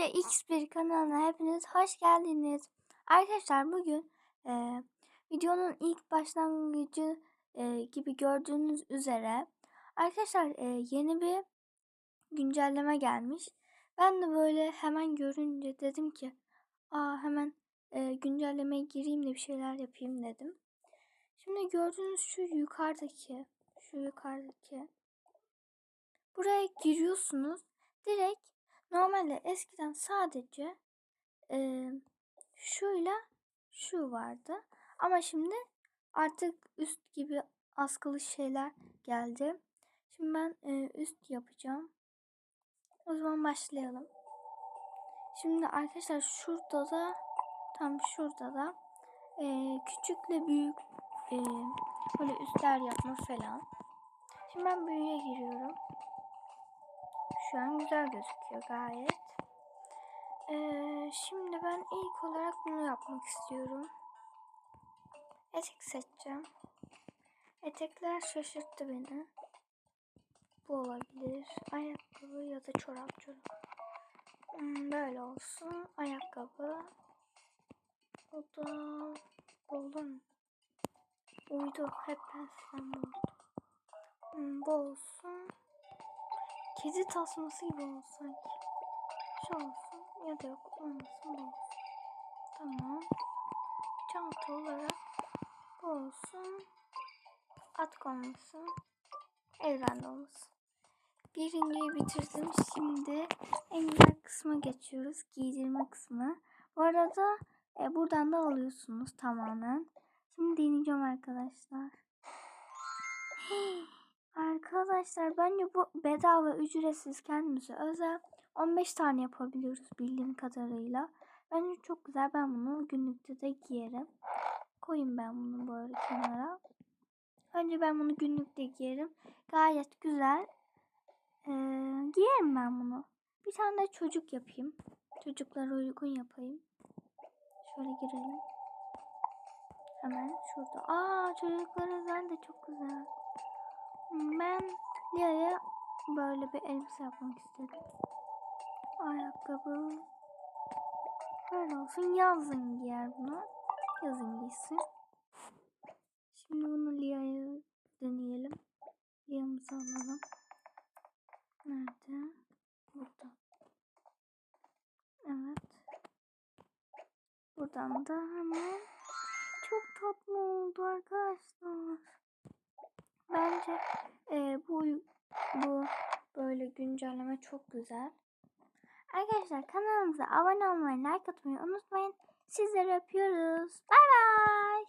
Ece X1 kanalına hepiniz hoş geldiniz. Arkadaşlar bugün e, videonun ilk başlangıcı e, gibi gördüğünüz üzere arkadaşlar e, yeni bir güncelleme gelmiş. Ben de böyle hemen görünce dedim ki aa hemen e, güncellemeye gireyim de bir şeyler yapayım dedim. Şimdi gördüğünüz şu yukarıdaki şu yukarıdaki buraya giriyorsunuz. Direkt Normalde eskiden sadece e, şuyla şu vardı. Ama şimdi artık üst gibi askılı şeyler geldi. Şimdi ben e, üst yapacağım. O zaman başlayalım. Şimdi arkadaşlar şurada da tam şurada da e, küçükle büyük e, böyle üstler yapma falan. Şimdi ben büyüğe giriyorum. Şu an güzel gözüküyor gayet. Ee, şimdi ben ilk olarak bunu yapmak istiyorum. Etek seçeceğim. Etekler şaşırttı beni. Bu olabilir. Ayakkabı ya da çorap çorap. Hmm, böyle olsun. Ayakkabı. Bu da mu? Uydu. Hep ben oldu. Hmm, bu olsun. Kedi tasması gibi olsun sanki. Şu olsun ya da yok olmasın bu olsun. Tamam. Çanta olarak bu olsun. At olmasın. Eldiven olmasın. Birinciyi bitirdim. Şimdi en güzel kısma geçiyoruz. Giydirme kısmı. Bu arada e, buradan da alıyorsunuz tamamen. Şimdi deneyeceğim arkadaşlar. Arkadaşlar bence bu bedava ücretsiz kendimize özel 15 tane yapabiliyoruz bildiğim kadarıyla. Bence çok güzel. Ben bunu günlükte de giyerim. Koyayım ben bunu böyle kenara. Önce ben bunu günlükte giyerim. Gayet güzel. Ee, giyerim ben bunu. Bir tane de çocuk yapayım. Çocuklara uygun yapayım. Şöyle girelim. Hemen şurada. Aa çocuklar özel de çok güzel. Ben Lia'ya böyle bir elbise yapmak istedim. Ayakkabı. Böyle olsun. Yazın giyer bunu. Yazın giysin. Şimdi bunu Lia'ya deneyelim. Lia'mızı alalım. Nerede? Burada. Evet. Buradan da hemen çok tatlı oldu arkadaşlar. Bence e, bu bu böyle güncelleme çok güzel. Arkadaşlar kanalımıza abone olmayı, like atmayı unutmayın. Sizleri öpüyoruz. Bay bay.